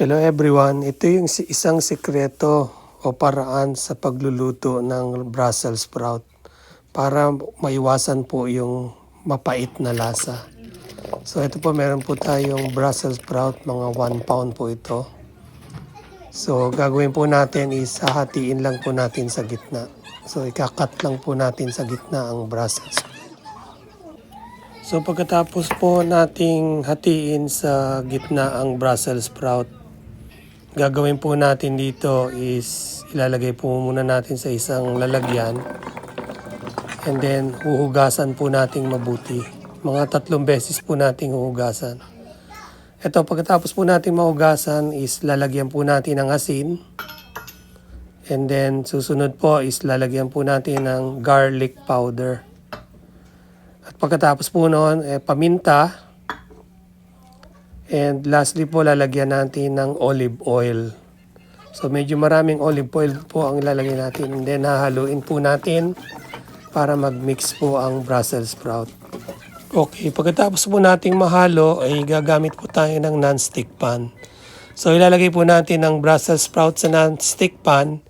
Hello everyone, ito yung isang sikreto o paraan sa pagluluto ng Brussels sprout para maiwasan po yung mapait na lasa. So ito po meron po tayong Brussels sprout, mga 1 pound po ito. So gagawin po natin is hahatiin lang po natin sa gitna. So ikakat lang po natin sa gitna ang Brussels So pagkatapos po nating hatiin sa gitna ang Brussels sprout, gagawin po natin dito is ilalagay po muna natin sa isang lalagyan and then huhugasan po nating mabuti. Mga tatlong beses po nating huhugasan. Ito, pagkatapos po nating mahugasan is lalagyan po natin ng asin. And then susunod po is lalagyan po natin ng garlic powder. At pagkatapos po noon, eh, paminta. And lastly po, lalagyan natin ng olive oil. So medyo maraming olive oil po ang ilalagay natin. And then hahaluin po natin para mag-mix po ang Brussels sprout. Okay, pagkatapos po nating mahalo, ay gagamit po tayo ng non-stick pan. So ilalagay po natin ang Brussels sprout sa non-stick pan.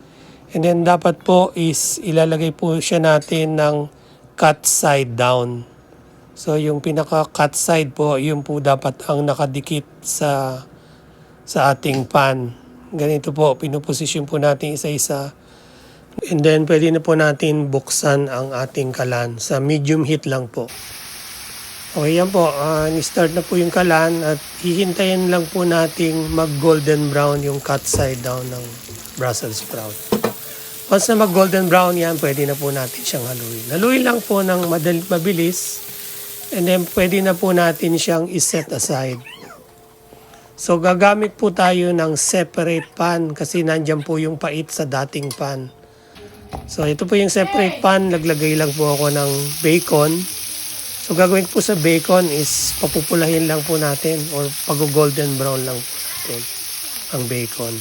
And then dapat po is ilalagay po siya natin ng cut side down. So yung pinaka cut side po, yun po dapat ang nakadikit sa sa ating pan. Ganito po, pinuposisyon po natin isa-isa. And then pwede na po natin buksan ang ating kalan sa medium heat lang po. Okay yan po, uh, ni-start na po yung kalan at hihintayin lang po nating mag golden brown yung cut side down ng Brussels sprout. Once na mag golden brown yan, pwede na po natin siyang haluin. Haluin lang po ng madali, mabilis and then pwede na po natin siyang iset aside. So gagamit po tayo ng separate pan kasi nandyan po yung pait sa dating pan. So ito po yung separate pan, naglagay lang po ako ng bacon. So gagawin po sa bacon is papupulahin lang po natin or pag-golden brown lang po natin ang bacon.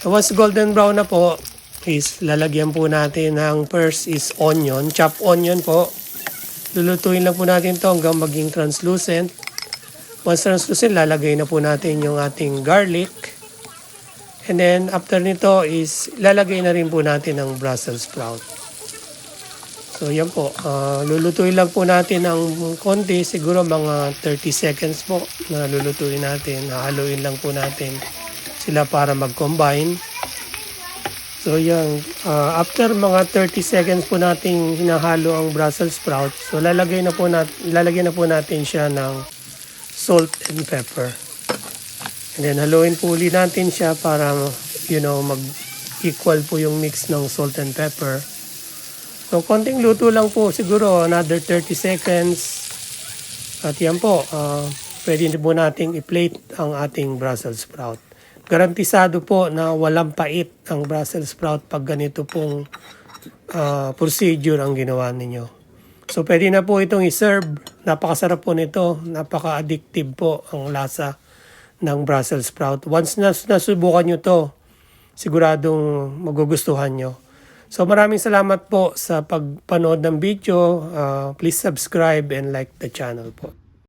So once golden brown na po, is lalagyan po natin ng first is onion, chopped onion po. Lulutuin lang po natin to hanggang maging translucent. Once translucent, lalagay na po natin yung ating garlic. And then after nito is lalagay na rin po natin ang Brussels sprout. So yan po, Ah, lulutuin lang po natin ng konti, siguro mga 30 seconds po na lulutuin natin. Hahaluin lang po natin sila para mag-combine. So yan, ah, after mga 30 seconds po nating hinahalo ang Brussels sprout, so lalagay na po natin, lalagyan na po natin siya ng salt and pepper. And then haluin po uli natin siya para you know mag-equal po yung mix ng salt and pepper. So konting luto lang po siguro another 30 seconds. At yan po, ah, pwede po nating i-plate ang ating Brussels sprout. Garantisado po na walang pait ang Brussels sprout pag ganito pong ah, procedure ang ginawa ninyo. So pwede na po itong i-serve. Napakasarap po nito. Napaka-addictive po ang lasa ng Brussels sprout. Once na nasubukan nyo to, siguradong magugustuhan nyo. So maraming salamat po sa pagpanood ng video. Ah, please subscribe and like the channel po.